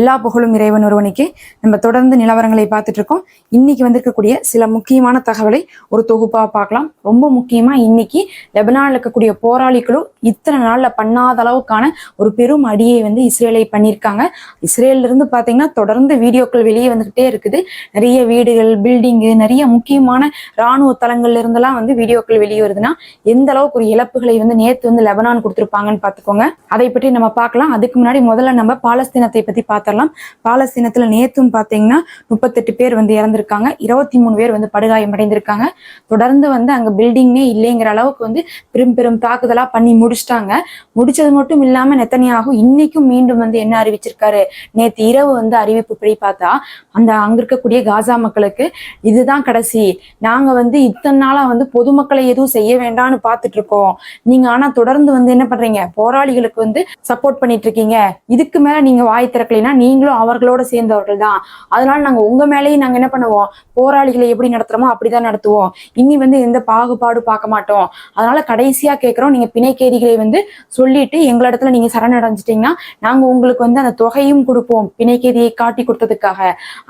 எல்லா புகழும் இறைவன் ஒருவனுக்கு. நம்ம தொடர்ந்து நிலவரங்களை பார்த்துட்டு இருக்கோம் இன்னைக்கு வந்திருக்கக்கூடிய சில முக்கியமான தகவலை ஒரு தொகுப்பா பார்க்கலாம். ரொம்ப முக்கியமா இன்னைக்கு லெபனானில் இருக்கக்கூடிய போராளிகளும் இத்தனை நாள்ல பண்ணாத அளவுக்கான ஒரு பெரும் அடியை வந்து இஸ்ரேலை பண்ணியிருக்காங்க. இஸ்ரேலிருந்து இருந்து பாத்தீங்கன்னா தொடர்ந்து வீடியோக்கள் வெளியே வந்துகிட்டே இருக்குது. நிறைய வீடுகள் பில்டிங்கு நிறைய முக்கியமான ராணுவ தளங்கள்ல இருந்தெல்லாம் வந்து வீடியோக்கள் வெளியே வருதுன்னா எந்த அளவுக்கு ஒரு இழப்புகளை வந்து நேத்து வந்து லெபனான் கொடுத்துருப்பாங்கன்னு பாத்துக்கோங்க அதை பற்றி நம்ம பார்க்கலாம். அதுக்கு முன்னாடி முதல்ல நம்ம பாலஸ்தீனத்தை பத்தி பார்த்துடலாம் பாலஸ்தீனத்தில் நேற்றும் பார்த்தீங்கன்னா முப்பத்தெட்டு பேர் வந்து இறந்திருக்காங்க. இருபத்தி மூணு பேர் வந்து படுகாயமடைந்திருக்காங்க. தொடர்ந்து வந்து அங்க பில்டிங்னே இல்லைங்கிற அளவுக்கு வந்து பெரும் பெரும் தாக்குதலா பண்ணி முடிச்சிட்டாங்க. முடிச்சது மட்டும் இல்லாமல் நெத்தனியாகும் இன்னைக்கும் மீண்டும் வந்து என்ன அறிவிச்சிருக்காரு? நேத்து இரவு வந்து அறிவிப்பு படி பார்த்தா அந்த அங்க இருக்கக்கூடிய காசா மக்களுக்கு இதுதான் கடைசி. நாங்க வந்து இத்தனை நாளா வந்து பொதுமக்களை எதுவும் செய்ய வேண்டாம்னு பார்த்துட்டு இருக்கோம். நீங்க ஆனா தொடர்ந்து வந்து என்ன பண்றீங்க? போராளிகளுக்கு வந்து சப்போர்ட் பண்ணிட்டு இருக்கீங்க. இதுக்கு மேல நீங்க வாய் திறக்கலைன்னா நீங்களும் அவர்களோட சேர்ந்தவர்கள் தான். அதனால நாங்க உங்க மேலேயும் நாங்க என்ன பண்ணுவோம்? போராளிகளை எப்படி நடத்துறோமோ அப்படிதான் நடத்துவோம். இனி வந்து எந்த பாகுபாடு பார்க்க மாட்டோம். அதனால கடைசியா கேட்கிறோம் நீங்க பிணைக்கேதிகளை வந்து சொல்லிட்டு எங்களிடத்துல நீங்க சரணடைஞ்சிட்டீங்கன்னா நாங்க உங்களுக்கு வந்து அந்த தொகையும் கொடுப்போம் பிணைக்கேதியை காட்டி கொடுத்ததுக்காக.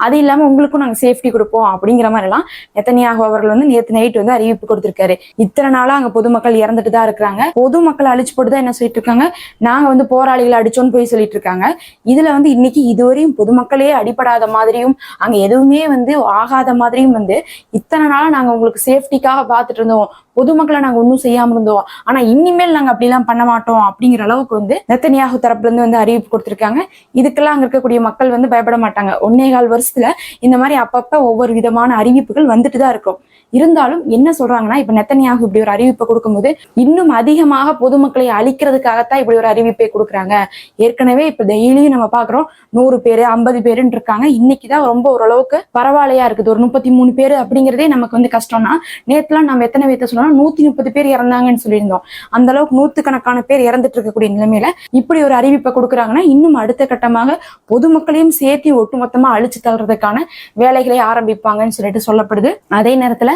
அது இல்லாம உங்களுக்கும் நாங்க சேஃப்டி கொடுப்போம் அப்படிங்கிற மாதிரி எல்லாம் நெத்தனியாக அவர்கள் வந்து நேற்று நைட் வந்து அறிவிப்பு கொடுத்திருக்காரு. இத்தனை நாளா அங்க பொதுமக்கள் இறந்துட்டு தான் இருக்கிறாங்க. பொதுமக்கள் அழிச்சு போட்டு தான் என்ன சொல்லிட்டு இருக்காங்க? நாங்க வந்து போராளிகளை அடிச்சோன்னு போய் சொல்லிட்டு இருக்காங்க. இதுல வந்து இன்னைக்கு இதுவரையும் பொதுமக்களே அடிபடாத மாதிரியும் அங்க எதுவுமே வந்து ஆகாத மாதிரியும் வந்து இத்தனை நாளா நாங்க உங்களுக்கு சேஃப்டிக்காக பார்த்துட்டு இருந்தோம். பொதுமக்களை நாங்க ஒன்றும் செய்யாம இருந்தோம். ஆனா இனிமேல் நாங்க அப்படிலாம் பண்ண மாட்டோம் அப்படிங்கிற அளவுக்கு வந்து நெத்தனியாகு தரப்புல இருந்து வந்து அறிவிப்பு கொடுத்துருக்காங்க. இதுக்கெல்லாம் அங்க இருக்கக்கூடிய மக்கள் வந்து பயப்பட மாட்டாங்க. ஒன்னே கால் வருஷத்துல இந்த மாதிரி அப்பப்ப ஒவ்வொரு விதமான அறிவிப்புகள் வந்துட்டு தான் இருக்கும். இருந்தாலும் என்ன சொல்றாங்கன்னா இப்ப நெத்தனியாக இப்படி ஒரு அறிவிப்பை கொடுக்கும்போது இன்னும் அதிகமாக பொதுமக்களை அழிக்கிறதுக்காகத்தான் இப்படி ஒரு அறிவிப்பை கொடுக்குறாங்க. ஏற்கனவே இப்ப டெய்லியும் நம்ம பாக்குறோம் நூறு பேர் ஐம்பது பேருன்னு இருக்காங்க. இன்னைக்கு தான் ரொம்ப ஓரளவுக்கு பரவாயில்லையா இருக்குது. ஒரு முப்பத்தி மூணு பேர் அப்படிங்கிறதே நமக்கு வந்து கஷ்டம்னா நேற்றுலாம் நம்ம எத்தனை பேர்த்த சொன்னோம் நூத்தி முப்பது பேர் இறந்தாங்கன்னு சொல்லியிருந்தோம். அந்த அளவுக்கு நூத்துக்கணக்கான பேர் இறந்துட்டு இருக்கக்கூடிய நிலைமையில இப்படி ஒரு அறிவிப்பை கொடுக்குறாங்கன்னா இன்னும் அடுத்த கட்டமாக பொதுமக்களையும் சேர்த்து ஒட்டுமொத்தமா அழிச்சு தள்ளுறதுக்கான வேலைகளை ஆரம்பிப்பாங்கன்னு சொல்லிட்டு சொல்லப்படுது. அதே நேரத்துல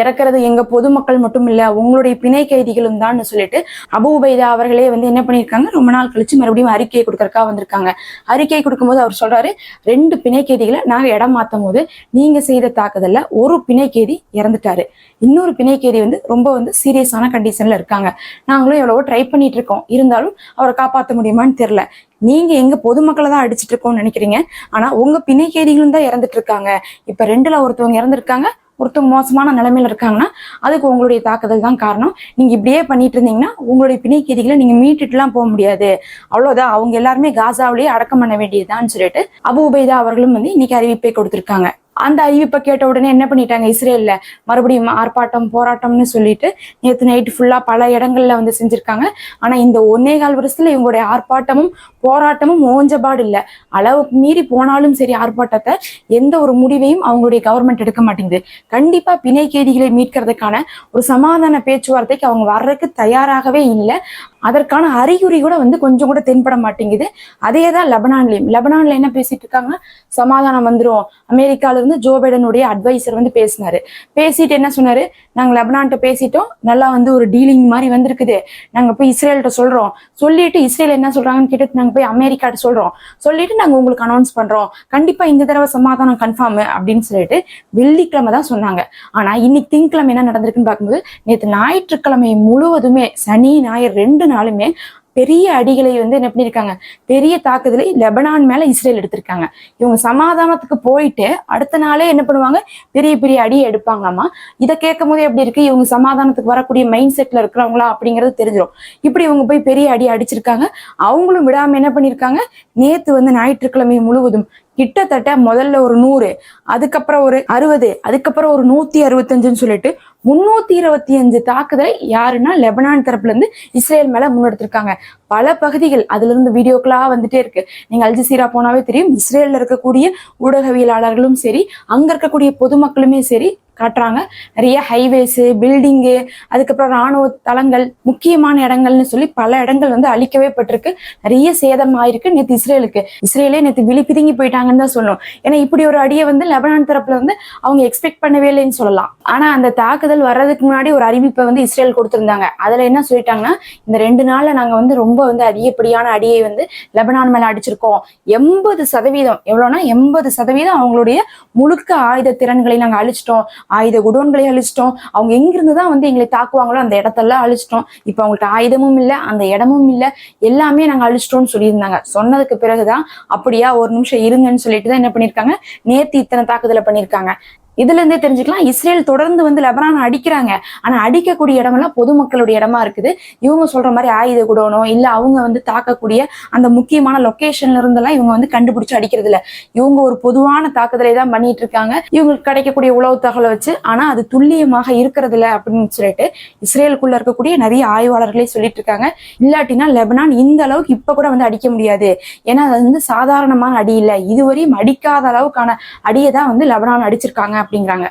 இறக்குறது எங்க பொதுமக்கள் மட்டும் இல்ல உங்களுடைய பிணை கைதிகளும் தான் சொல்லிட்டு அபு உபைதா அவர்களே வந்து என்ன பண்ணியிருக்காங்க? ரொம்ப நாள் கழிச்சு மறுபடியும் அறிக்கையை கொடுக்கறக்கா வந்திருக்காங்க. அறிக்கை கொடுக்கும்போது அவர் சொல்றாரு ரெண்டு பிணைக்கேதிகளை நாங்க இடம் மாத்தும் போது நீங்க செய்த தாக்குதல்ல ஒரு பிணைக்கேதி இறந்துட்டாரு. இன்னொரு பிணைக்கேதி வந்து ரொம்ப வந்து சீரியஸான கண்டிஷன்ல இருக்காங்க. நாங்களும் எவ்வளவோ ட்ரை பண்ணிட்டு இருக்கோம். இருந்தாலும் அவரை காப்பாற்ற முடியுமான்னு தெரியல. நீங்க எங்க பொதுமக்களை தான் அடிச்சிட்டு இருக்கோம்னு நினைக்கிறீங்க. ஆனா உங்க பிணைக்கேதிகளும் தான் இறந்துட்டு இருக்காங்க. இப்ப ரெண்டுல ஒருத்தவங்க இறந்துருக்காங்க. ஒருத்தவங்க மோசமான நிலைமையில இருக்காங்கன்னா அதுக்கு உங்களுடைய தாக்குதல் தான் காரணம். நீங்க இப்படியே பண்ணிட்டு இருந்தீங்கன்னா உங்களுடைய பிணை கைதிகளை நீங்க மீட்டுட்டுலாம் போக முடியாது. அவ்வளவுதான். அவங்க எல்லாருமே காசாவிலேயே அடக்கம் பண்ண வேண்டியதுதான் சொல்லிட்டு அபு உபைதா அவர்களும் வந்து இன்னைக்கு அறிவிப்பை கொடுத்திருக்காங்க. அந்த அறிவிப்பை கேட்ட உடனே என்ன பண்ணிட்டாங்க இஸ்ரேல்ல? மறுபடியும் ஆர்ப்பாட்டம் போராட்டம்னு சொல்லிட்டு நேற்று நைட்டு ஃபுல்லா பல இடங்கள்ல வந்து செஞ்சிருக்காங்க. ஆனா இந்த ஒன்னே கால் வருஷத்துல இவங்களுடைய ஆர்ப்பாட்டமும் போராட்டமும் ஓஞ்சபாடு இல்ல. அளவுக்கு மீறி போனாலும் சரி ஆர்ப்பாட்டத்தை எந்த ஒரு முடிவையும் அவங்களுடைய கவர்மெண்ட் எடுக்க மாட்டேங்குது. கண்டிப்பா பிணை கைதிகளை மீட்கிறதுக்கான ஒரு சமாதான பேச்சுவார்த்தைக்கு அவங்க வர்றதுக்கு தயாராகவே இல்லை. அதற்கான அறிகுறி கூட வந்து கொஞ்சம் கூட தென்பட மாட்டேங்குது. அதே தான் லெபனான்லயும். லெபனான்ல என்ன பேசிட்டு இருக்காங்க? சமாதானம் வந்துரும். அமெரிக்கால இருந்து ஜோ பைடனுடைய அட்வைசர் வந்து பேசினாரு. பேசிட்டு என்ன சொன்னாரு? நாங்க லெபனான்ட்ட பேசிட்டோம். நல்லா வந்து ஒரு டீலிங் மாதிரி வந்திருக்குது. நாங்க போய் இஸ்ரேல்கிட்ட சொல்றோம். சொல்லிட்டு இஸ்ரேல் என்ன சொல்றாங்கன்னு கேட்டு நாங்க போய் அமெரிக்காட்ட சொல்றோம். சொல்லிட்டு நாங்க உங்களுக்கு அனௌன்ஸ் பண்றோம். கண்டிப்பா இந்த தடவை சமாதானம் கன்ஃபார்ம் அப்படின்னு சொல்லிட்டு வெள்ளிக்கிழமை தான் சொன்னாங்க. ஆனா இன்னைக்கு திங்கக்கிழமை என்ன நடந்திருக்குன்னு பார்க்கும்போது நேற்று ஞாயிற்றுக்கிழமை முழுவதுமே சனி ஞாயிறு ரெண்டு நாளுமே பெரிய அடிகளை வந்து என்ன பண்ணியிருக்காங்க பெரிய தாக்குதலை லெபனான் மேல இஸ்ரேல் எடுத்திருக்காங்க. இவங்க சமாதானத்துக்கு போயிட்டு அடுத்த நாளே என்ன பண்ணுவாங்க? பெரிய பெரிய அடியை எடுப்பாங்களாமா? இதை கேட்கும் போதே எப்படி இருக்கு? இவங்க சமாதானத்துக்கு வரக்கூடிய மைண்ட் செட்ல இருக்கிறவங்களா அப்படிங்கிறது தெரிஞ்சிடும் இப்படி இவங்க போய் பெரிய அடி அடிச்சிருக்காங்க. அவங்களும் விடாம என்ன பண்ணிருக்காங்க? நேத்து வந்து ஞாயிற்றுக்கிழமை முழுவதும் கிட்டத்தட்ட முதல்ல ஒரு நூறு அதுக்கப்புறம் ஒரு அறுபது அதுக்கப்புறம் ஒரு நூத்தி அறுபத்தஞ்சுன்னு சொல்லிட்டு முன்னூத்தி இருபத்தி அஞ்சு தாக்குதலை யாருன்னா லெபனான் தரப்புல இருந்து இஸ்ரேல் மேல முன்னெடுத்திருக்காங்க. பல பகுதிகள் அதுல இருந்து வீடியோக்களா வந்துட்டே இருக்கு. நீங்க அல்ஜசீரா போனாவே தெரியும் இஸ்ரேல்ல இருக்கக்கூடிய ஊடகவியலாளர்களும் சரி அங்க இருக்கக்கூடிய பொதுமக்களுமே சரி காட்டுறாங்க. நிறைய ஹைவேஸு பில்டிங்கு அதுக்கப்புறம் ராணுவ தளங்கள் முக்கியமான இடங்கள்னு சொல்லி பல இடங்கள் வந்து அழிக்கவே பட்டிருக்கு. நிறைய சேதம் ஆயிருக்கு நேற்று இஸ்ரேலுக்கு. இஸ்ரேலே நேற்று விழி பிதுங்கி போயிட்டாங்கன்னு தான் சொல்லணும். ஏன்னா இப்படி ஒரு அடியை வந்து லெபனான் தரப்புல வந்து அவங்க எக்ஸ்பெக்ட் பண்ணவே இல்லைன்னு சொல்லலாம். ஆனா அந்த தாக்குதல் வர்றதுக்கு முன்னாடி ஒரு அறிவிப்பை வந்து இஸ்ரேல் கொடுத்திருந்தாங்க. அதுல என்ன சொல்லிட்டாங்கன்னா இந்த ரெண்டு நாள்ல நாங்க வந்து ரொம்ப வந்து அதிகப்படியான அடியை வந்து லெபனான் மேல அடிச்சிருக்கோம். எண்பது சதவீதம் எவ்வளோனா எண்பது சதவீதம் அவங்களுடைய முழுக்க ஆயுத திறன்களை நாங்கள் அழிச்சிட்டோம். ஆயுத குடோன்களை அழிச்சிட்டோம். அவங்க எங்கிருந்து தான் வந்து எங்களை தாக்குவாங்களோ அந்த இடத்தெல்லாம் அழிச்சிட்டோம். இப்போ அவங்கள்ட்ட ஆயுதமும் இல்லை அந்த இடமும் இல்லை. எல்லாமே நாங்க அழிச்சிட்டோம்னு சொல்லியிருந்தாங்க. சொன்னதுக்கு பிறகுதான் அப்படியா ஒரு நிமிஷம் இருங்கன்னு சொல்லிட்டு தான் என்ன பண்ணியிருக்காங்க? நேத்து இத்தனை தாக்குதலை பண்ணிருக்காங்க இதுல இருந்தே தெரிஞ்சுக்கலாம். இஸ்ரேல் தொடர்ந்து வந்து லெபனான் அடிக்கிறாங்க. ஆனா அடிக்கக்கூடிய இடமெல்லாம் பொதுமக்களுடைய இடமா இருக்குது. இவங்க சொல்ற மாதிரி ஆயுத குடோனோ இல்ல அவங்க வந்து தாக்கக்கூடிய அந்த முக்கியமான லொகேஷன்ல இருந்தெல்லாம் இவங்க வந்து கண்டுபிடிச்சு அடிக்கிறது இல்ல இவங்க ஒரு பொதுவான தாக்குதலை தான் பண்ணிட்டு இருக்காங்க இவங்களுக்கு கிடைக்கக்கூடிய உளவு தகவலை வச்சு ஆனா அது துல்லியமாக இருக்கிறது இல்ல அப்படின்னு சொல்லிட்டு இஸ்ரேலுக்குள்ள இருக்கக்கூடிய நிறைய ஆய்வாளர்களே சொல்லிட்டு இருக்காங்க இல்லாட்டினா லெபனான் இந்த அளவுக்கு இப்ப கூட வந்து அடிக்க முடியாது. ஏன்னா அது வந்து சாதாரணமான அடி இல்லை. இதுவரையும் அடிக்காத அளவுக்கான அடியை தான் வந்து லெபனான் அடிச்சிருக்காங்க. அப்படிங்கிறாங்க.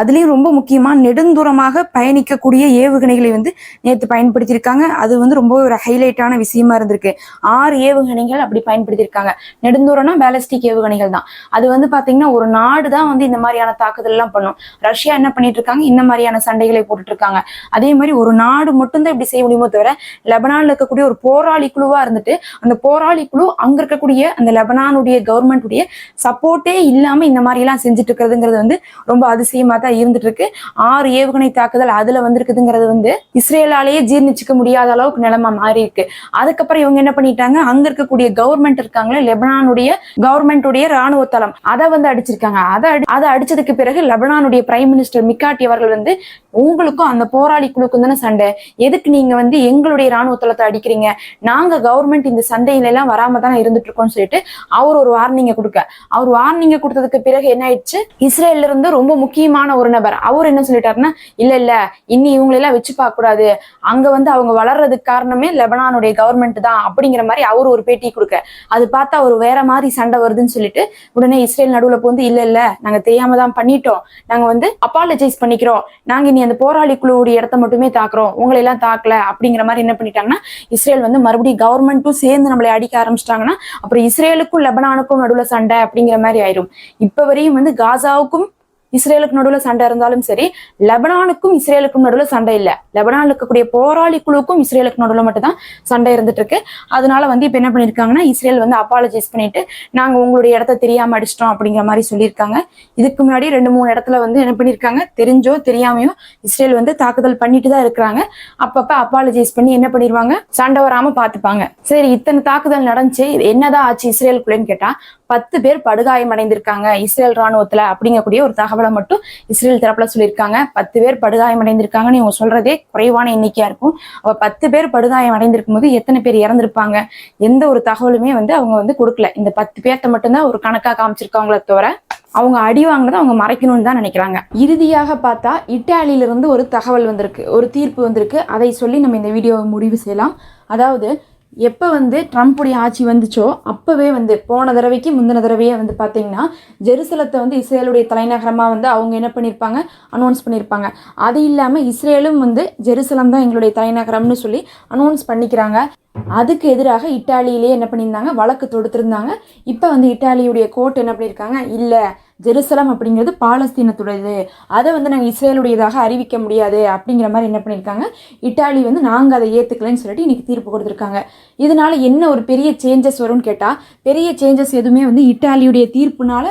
அதுலேயும் ரொம்ப முக்கியமாக நெடுந்தூரமாக பயணிக்கக்கூடிய ஏவுகணைகளை வந்து நேற்று பயன்படுத்தியிருக்காங்க. அது வந்து ரொம்ப ஒரு ஹைலைட்டான விஷயமா இருந்திருக்கு. ஆறு ஏவுகணைகள் அப்படி பயன்படுத்தியிருக்காங்க. நெடுந்தூரம்னா பேலஸ்டிக் ஏவுகணைகள் தான். அது வந்து பார்த்தீங்கன்னா ஒரு நாடு தான் வந்து இந்த மாதிரியான தாக்குதல் எல்லாம் பண்ணும். ரஷ்யா என்ன பண்ணிட்டு இருக்காங்க? இந்த மாதிரியான சண்டைகளை போட்டுட்டு இருக்காங்க. அதே மாதிரி ஒரு நாடு மட்டும்தான் இப்படி செய்ய முடியுமோ தவிர லெபனான்ல இருக்கக்கூடிய ஒரு போராளி குழுவா இருந்துட்டு அந்த போராளி குழு அங்க இருக்கக்கூடிய அந்த லெபனானுடைய கவர்மெண்ட்டுடைய சப்போர்ட்டே இல்லாம இந்த மாதிரி எல்லாம் செஞ்சுட்டு இருக்கிறதுங்கிறது வந்து ரொம்ப அதிசயமா தான் இருந்துட்டு இருக்கு ஆறு ஏவுகணை தாக்குதல் அதுல வந்திருக்குதுங்கிறது வந்து இஸ்ரேலாலேயே ஜீர்ணிச்சுக்க முடியாத அளவுக்கு நிலைமை மாறி இருக்கு. அதுக்கப்புறம் இவங்க என்ன பண்ணிட்டாங்க? அங்க இருக்கக்கூடிய கவர்மெண்ட் இருக்காங்களே லெபனானுடைய கவர்மெண்டுடைய ராணுவ தளம். அதை வந்து அடிச்சிருக்காங்க. அதை அதை அடிச்சதுக்கு பிறகு லெபனானுடைய பிரைம் மினிஸ்டர் மிக்காட்டி அவர்கள் வந்து உங்களுக்கும் அந்த போராளி குழுக்கும் தானே சண்டை. எதுக்கு நீங்க வந்து எங்களுடைய ராணுவ தளத்தை அடிக்கிறீங்க? நாங்க கவர்மெண்ட் இந்த சந்தையில எல்லாம் வராம தானே இருந்துட்டு இருக்கோம்னு சொல்லிட்டு அவர் ஒரு வார்னிங்க கொடுக்க. அவர் வார்னிங்க கொடுத்ததுக்கு பிறகு என்ன ஆயிடுச்சு? இஸ்ரேல்ல இருந்து ரொம்ப முக்கியமான ஒரு நபர். அவர் என்ன சொல்லிட்டாருன்னா இல்ல இல்ல இனி இவங்களை எல்லாம் வச்சு பார்க்க கூடாது அங்க வந்து அவங்க வளர்றதுக்கு காரணமே லெபனானுடைய கவர்மெண்ட் தான் அப்படிங்கிற மாதிரி அவர் ஒரு பேட்டி கொடுக்க. அது பார்த்தா ஒரு வேற மாதிரி சண்டை வருதுன்னு சொல்லிட்டு உடனே இஸ்ரேல் நடுவுல போந்து இல்ல இல்ல நாங்க தெரியாம தான் பண்ணிட்டோம். நாங்க வந்து அப்பாலஜைஸ் பண்ணிக்கிறோம். நாங்க இனி அந்த போராளி குழுவுடைய இடத்த மட்டுமே தாக்குறோம். உங்களை எல்லாம் தாக்கல அப்படிங்கிற மாதிரி என்ன பண்ணிட்டாங்கன்னா இஸ்ரேல் வந்து மறுபடியும் கவர்மெண்ட்டும் சேர்ந்து நம்மளை அடிக்க ஆரம்பிச்சிட்டாங்கன்னா அப்புறம் இஸ்ரேலுக்கும் லெபனானுக்கும் நடுவுல சண்டை அப்படிங்கிற மாதிரி ஆயிரும். இப்ப வரையும் வந்து காசாவுக்கும் இஸ்ரேலுக்கு நடுவில் சண்டை இருந்தாலும் சரி லெபனானுக்கும் இஸ்ரேலுக்கும் நடுவில் சண்டை இல்லை. லெபனான்ல இருக்கக்கூடிய போராளி குழுவுக்கும் இஸ்ரேலுக்கு நடுவில் மட்டும்தான் சண்டை இருந்துட்டு இருக்கு அதனால வந்து இப்போ என்ன பண்ணியிருக்காங்கன்னா இஸ்ரேல் வந்து அப்பாலஜைஸ் பண்ணிட்டு நாங்கள் உங்களுடைய இடத்த தெரியாம அடிச்சிட்டோம் அப்படிங்கிற மாதிரி சொல்லியிருக்காங்க. இதுக்கு முன்னாடி ரெண்டு மூணு இடத்துல வந்து என்ன பண்ணியிருக்காங்க தெரிஞ்சோ தெரியாமையோ இஸ்ரேல் வந்து தாக்குதல் பண்ணிட்டு தான் இருக்கிறாங்க. அப்பப்ப அப்பாலஜைஸ் பண்ணி என்ன பண்ணிடுவாங்க சண்டை வராம பார்த்துப்பாங்க. சரி இத்தனை தாக்குதல் நடந்துச்சு இது என்னதான் ஆச்சு இஸ்ரேலுக்குள்ளேன்னு கேட்டா பத்து பேர் படுகாயம் அடைந்திருக்காங்க இஸ்ரேல் ராணுவத்துல அப்படிங்கக்கூடிய ஒரு தகவலை மட்டும் இஸ்ரேல் தரப்புல சொல்லியிருக்காங்க. பத்து பேர் படுகாயம் அடைந்திருக்காங்கன்னு இவங்க சொல்றதே குறைவான எண்ணிக்கையா இருக்கும். அவ பத்து பேர் படுகாயம் அடைந்திருக்கும் போது எத்தனை பேர் இறந்திருப்பாங்க? எந்த ஒரு தகவலுமே வந்து அவங்க வந்து கொடுக்கல. இந்த பத்து பேர்த்த மட்டும்தான் ஒரு கணக்கா காமிச்சிருக்காங்களே தவிர அவங்க அடி வாங்கினதை அவங்க மறைக்கணும்னு தான் நினைக்கிறாங்க. இறுதியாக பார்த்தா இட்டாலியிலிருந்து ஒரு தகவல் வந்திருக்கு ஒரு தீர்ப்பு வந்திருக்கு. அதை சொல்லி நம்ம இந்த வீடியோவை முடிவு செய்யலாம். அதாவது எப்போ வந்து ட்ரம்ப்புடைய ஆட்சி வந்துச்சோ அப்போவே வந்து போன தடவைக்கு முந்தின தடவையே வந்து பார்த்தீங்கன்னா ஜெருசலத்தை வந்து இஸ்ரேலுடைய தலைநகரமாக வந்து அவங்க என்ன பண்ணியிருப்பாங்க அனௌன்ஸ் பண்ணியிருப்பாங்க அது இல்லாமல் இஸ்ரேலும் வந்து ஜெருசலம் தான் எங்களுடைய தலைநகரம்னு சொல்லி அனௌன்ஸ் பண்ணிக்கிறாங்க. அதுக்கு எதிராக இட்டாலியிலே என்ன பண்ணியிருந்தாங்க? வழக்கு தொடுத்திருந்தாங்க. இப்போ வந்து இட்டாலியுடைய கோர்ட் என்ன பண்ணியிருக்காங்க? இல்லை ஜெருசலம் அப்படிங்கிறது பாலஸ்தீனத்துடையது. அதை வந்து நாங்கள் இஸ்ரேலுடையதாக அறிவிக்க முடியாது அப்படிங்கிற மாதிரி என்ன பண்ணியிருக்காங்க? இட்டாலி வந்து நாங்கள் அதை ஏற்றுக்கலைன்னு சொல்லிட்டு இன்றைக்கி தீர்ப்பு கொடுத்துருக்காங்க. இதனால என்ன ஒரு பெரிய சேஞ்சஸ் வரும்னு கேட்டால் பெரிய சேஞ்சஸ் எதுவுமே வந்து இட்டாலியுடைய தீர்ப்புனால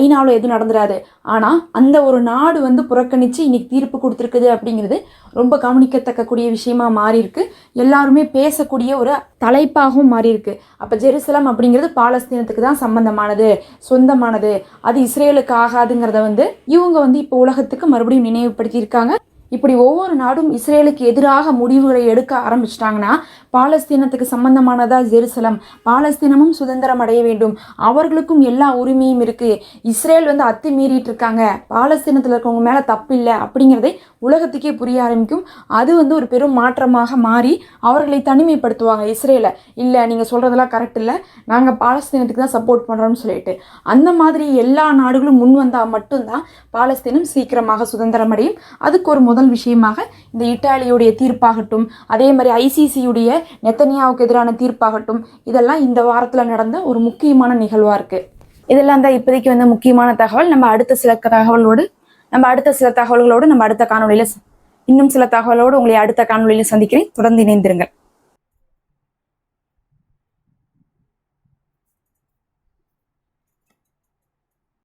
ஐநாவில் எதுவும் நடந்துடாது ஆனால் அந்த ஒரு நாடு வந்து புறக்கணித்து இன்றைக்கி தீர்ப்பு கொடுத்துருக்குது அப்படிங்கிறது ரொம்ப கவனிக்கத்தக்கக்கூடிய விஷயமா மாறியிருக்கு. எல்லாருமே பேசக்கூடிய ஒரு தலைப்பாகவும் மாறியிருக்கு. அப்போ ஜெருசலம் அப்படிங்கிறது பாலஸ்தீனத்துக்கு தான் சம்பந்தமானது சொந்தமானது. அது இஸ்ரேலுக்கு ஆகாதுங்கிறத வந்து இவங்க வந்து இப்போ உலகத்துக்கு மறுபடியும் நினைவுபடுத்தியிருக்காங்க. இப்படி ஒவ்வொரு நாடும் இஸ்ரேலுக்கு எதிராக முடிவுகளை எடுக்க ஆரம்பிச்சிட்டாங்கன்னா பாலஸ்தீனத்துக்கு சம்பந்தமானதா ஜெருசலம்? பாலஸ்தீனமும் சுதந்திரம் அடைய வேண்டும். அவர்களுக்கும் எல்லா உரிமையும் இருக்குது இஸ்ரேல் வந்து அத்துமீறிட்டு இருக்காங்க. பாலஸ்தீனத்தில் இருக்கவங்க மேலே தப்பு இல்லை அப்படிங்கிறதை உலகத்துக்கே புரிய ஆரம்பிக்கும். அது வந்து ஒரு பெரும் மாற்றமாக மாறி அவர்களை தனிமைப்படுத்துவாங்க இஸ்ரேலை. இல்லை நீங்கள் சொல்கிறதெல்லாம் கரெக்ட் இல்லை. நாங்கள் பாலஸ்தீனத்துக்கு தான் சப்போர்ட் பண்ணுறோம்னு சொல்லிட்டு. அந்த மாதிரி எல்லா நாடுகளும் முன் வந்தால் மட்டும்தான் பாலஸ்தீனம் சீக்கிரமாக சுதந்திரம் அடையும். அதுக்கு ஒரு முதல் விஷயமாக இந்த இட்டாலியுடைய தீர்ப்பாகட்டும் அதே மாதிரி ஐசிசியுடைய நெத்தனியாவுக்கு எதிரான தீர்ப்பாகட்டும் இதெல்லாம் இந்த வாரத்தில் நடந்த ஒரு முக்கியமான நிகழ்வாக இருக்குது இதெல்லாம் தான் இப்போதைக்கு வந்து முக்கியமான தகவல். நம்ம அடுத்த சில தகவலோடு நம்ம அடுத்த சில தகவல்களோடு நம்ம அடுத்த காணொலியில் இன்னும் சில தகவலோடு உங்களை அடுத்த காணொலியில் சந்திக்கிறேன். தொடர்ந்து இணைந்திருங்கள்.